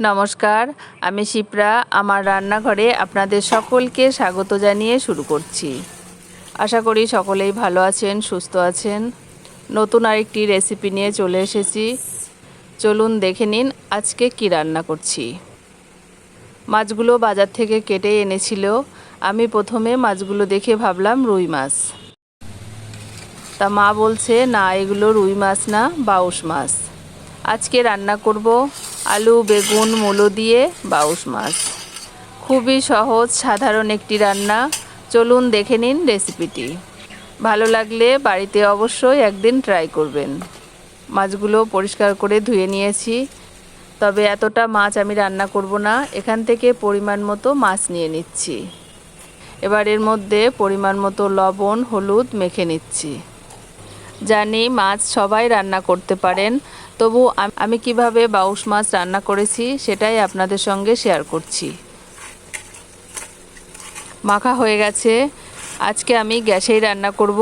নমস্কার, আমি শিপ্রা, আমার রান্নাঘরে আপনাদের সকলকে স্বাগত জানিয়ে শুরু করছি। আশা করি সকলেই ভালো আছেন, সুস্থ আছেন। নতুন আরেকটি রেসিপি নিয়ে চলে এসেছি। চলুন দেখে নিন আজকে কি রান্না করছি। মাছগুলো বাজার থেকে কেটে এনেছিল। আমি প্রথমে মাছগুলো দেখে ভাবলাম রুই মাছ। তা মা বলছে, না, এগুলো রুই মাছ না, বাউশ মাছ। আজকে রান্না করব আলু, বেগুন, মূলো দিয়ে বাউশ মাছ। খুবই সহজ, সাধারণ একটি রান্না। চলুন দেখে নিন রেসিপিটি। ভালো লাগলে বাড়িতে অবশ্যই একদিন ট্রাই করবেন। মাছগুলো পরিষ্কার করে ধুয়ে নিয়েছি। তবে এতটা মাছ আমি রান্না করব না। এখান থেকে পরিমাণ মতো মাছ নিয়ে নিচ্ছি। এবার এর মধ্যে পরিমাণ মতো লবণ, হলুদ মেখে নিচ্ছি। জানি মাছ সবাই রান্না করতে পারেন। তবু আমি কীভাবে বাউশ মাছ রান্না করেছি সেটাই আপনাদের সঙ্গে শেয়ার করছি। মাখা হয়ে গেছে। আজকে আমি গ্যাসেই রান্না করব।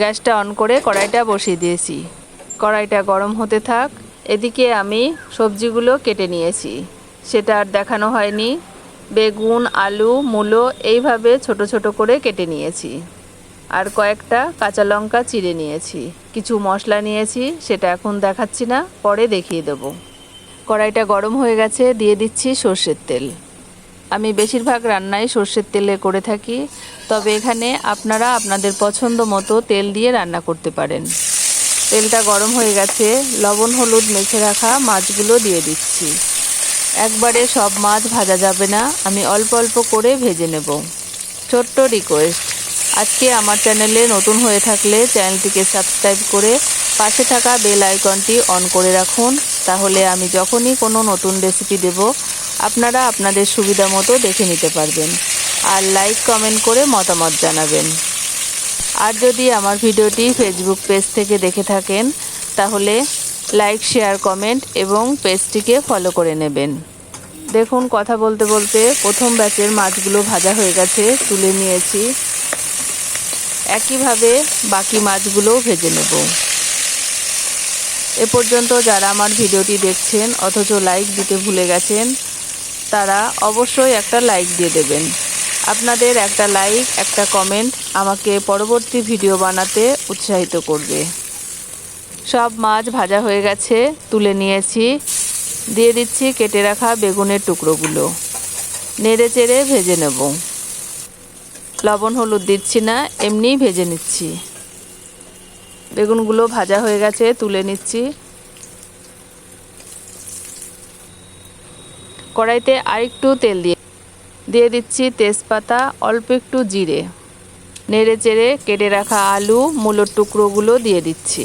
গ্যাসটা অন করে কড়াইটা বসিয়ে দিয়েছি। কড়াইটা গরম হতে থাক। এদিকে আমি সবজিগুলো কেটে নিয়েছি। সেটা আর দেখানো হয়নি। বেগুন, আলু, মূলো এইভাবে ছোট ছোট করে কেটে নিয়েছি। আর কয়েকটা কাঁচা লঙ্কা চিড়ে নিয়েছি। কিছু মশলা নিয়েছি, সেটা এখন দেখাচ্ছি না, পরে দেখিয়ে দেবো। কড়াইটা গরম হয়ে গেছে, দিয়ে দিচ্ছি সর্ষের তেল। আমি বেশিরভাগ রান্নাই সর্ষের তেলে করে থাকি, তবে এখানে আপনারা আপনাদের পছন্দ মতো তেল দিয়ে রান্না করতে পারেন। তেলটা গরম হয়ে গেছে, লবণ, হলুদ মেখে রাখা মাছগুলো দিয়ে দিচ্ছি। একবারে সব মাছ ভাজা যাবে না, আমি অল্প অল্প করে ভেজে নেব। ছোট্ট রিকোয়েস্ট আজকে আমার চ্যানেলে নতুন হয়ে থাকলে চ্যানেলটিকে সাবস্ক্রাইব করে পাশে থাকা বেল আইকনটি অন করে রাখুন। তাহলে আমি যখনই কোনো নতুন রেসিপি দেব, আপনারা আপনাদের সুবিধা মতো দেখে নিতে পারবেন। আর লাইক, কমেন্ট করে মতামত জানাবেন। আর যদি আমার ভিডিওটি ফেসবুক পেজ থেকে দেখে থাকেন, তাহলে লাইক, শেয়ার, কমেন্ট এবং পেজটিকে ফলো করে নেবেন। দেখুন, কথা বলতে বলতে প্রথম ব্যাচের মাছগুলো ভাজা হয়ে গেছে, তুলে নিয়েছি। একইভাবে বাকি মাছগুলোও ভেজে নেব। এ পর্যন্ত যারা আমার ভিডিওটি দেখছেন, অথচ লাইক দিতে ভুলে গেছেন, তারা অবশ্যই একটা লাইক দিয়ে দেবেন। আপনাদের একটা লাইক একটা কমেন্ট আমাকে পরবর্তী ভিডিও বানাতে উৎসাহিত করবে। সব মাছ ভাজা হয়ে গেছে, তুলে নিয়েছি। দিয়ে দিচ্ছি কেটে রাখা বেগুনের টুকরোগুলো। নেড়ে চেড়ে ভেজে নেব। লবণ, হলুদ দিচ্ছি না, এমনিই ভেজে নিচ্ছি। বেগুনগুলো ভাজা হয়ে গেছে, তুলে নিচ্ছি। কড়াইতে আরেকটু তেল দিয়ে দিয়ে দিচ্ছি তেজপাতা, অল্প একটু জিরে। নেড়ে চেড়ে কেটে রাখা আলু, মূলোর টুকরোগুলো দিয়ে দিচ্ছি।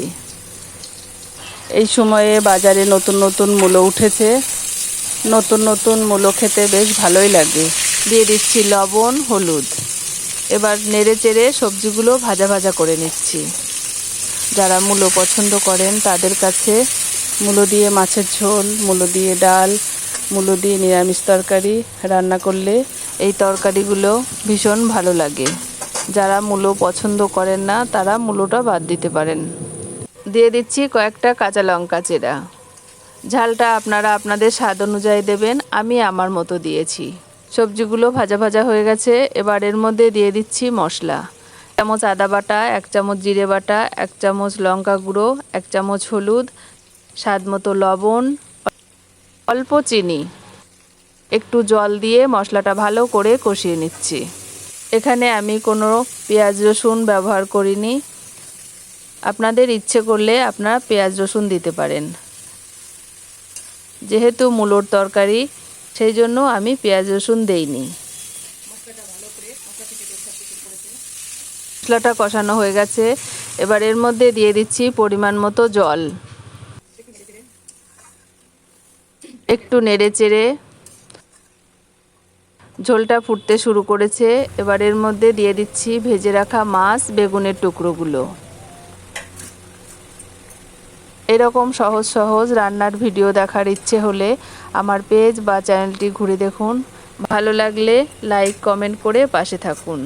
এই সময়ে বাজারে নতুন নতুন মূলো উঠেছে। নতুন নতুন মূলো খেতে বেশ ভালোই লাগে। দিয়ে দিচ্ছি লবণ, হলুদ। এবার নেড়ে চেড়ে সবজিগুলো ভাজা ভাজা করে নিচ্ছি। যারা মূলো পছন্দ করেন, তাদের কাছে মূলো দিয়ে মাছের ঝোল, মূলো দিয়ে ডাল, মূলো দিয়ে নিরামিষ তরকারি রান্না করলে এই তরকারিগুলো ভীষণ ভালো লাগে। যারা মূলো পছন্দ করেন না, তারা মূলোটা বাদ দিতে পারেন। দিয়ে দিচ্ছি কয়েকটা কাঁচা লঙ্কা চেরা। ঝালটা আপনারা আপনাদের স্বাদ অনুযায়ী দেবেন, আমি আমার মতো দিয়েছি। সবজিগুলো ভাজা ভাজা হয়ে গেছে। এবার এর মধ্যে দিয়ে দিচ্ছি মশলা। চামচ আদা বাটা, এক চামচ জিরে বাটা, এক চামচ লঙ্কা গুঁড়ো, এক চামচ হলুদ, স্বাদ মতো লবণ, অল্প চিনি। একটু জল দিয়ে মশলাটা ভালো করে কষিয়ে নিচ্ছি। এখানে আমি কোনো পেঁয়াজ রসুন ব্যবহার করিনি। আপনাদের ইচ্ছে করলে আপনারা পেঁয়াজ রসুন দিতে পারেন। যেহেতু মূলোর তরকারি সেই জন্য আমি পেঁয়াজ রসুন দেইনি। মশলাটা কষানো হয়ে গেছে। এবার এর মধ্যে দিয়ে দিচ্ছি পরিমাণ মতো জল। একটু নেড়ে চেড়ে ঝোলটা ফুটতে শুরু করেছে। এবার এর মধ্যে দিয়ে দিচ্ছি ভেজে রাখা মাছ, বেগুনের টুকরোগুলো। এরকম সহজ সহজ রান্নার ভিডিও দেখার ইচ্ছে হলে আমার পেজ বা চ্যানেলটি ঘুরে দেখুন। ভালো লাগলে লাইক, কমেন্ট করে পাশে থাকুন।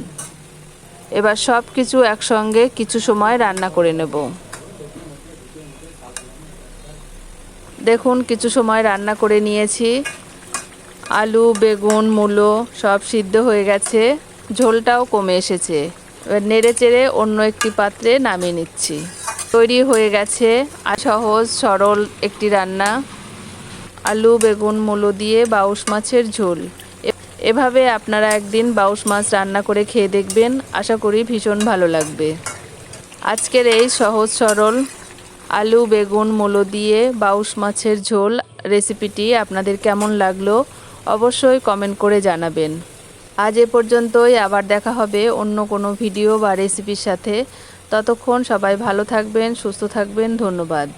এবার সব কিছু একসঙ্গে কিছু সময় রান্না করে নেব। দেখুন, কিছু সময় রান্না করে নিয়েছি। আলু, বেগুন, মূলো সব সিদ্ধ হয়ে গেছে। ঝোলটাও কমে এসেছে। এবার নেড়ে চেড়ে অন্য একটি পাত্রে নামিয়ে নিচ্ছি। তৈরি হয়ে গেছে। আর সহজ, সরল একটি রান্না। আলু, বেগুন, মূলো দিয়ে বাউশ মাছের ঝোল। এভাবে আপনারা একদিন বাউশ মাছ রান্না করে খেয়ে দেখবেন। আশা করি ভীষণ ভালো লাগবে। আজকের এই সহজ, সরল আলু, বেগুন, মূলো দিয়ে বাউশ মাছের ঝোল রেসিপিটি আপনাদের কেমন লাগল অবশ্যই কমেন্ট করে জানাবেন। আজ এ পর্যন্তই। আবার দেখা হবে অন্য কোনো ভিডিও বা রেসিপির সাথে। ততক্ষণ সবাই ভালো থাকবেন সুস্থ থাকবেন ধন্যবাদ।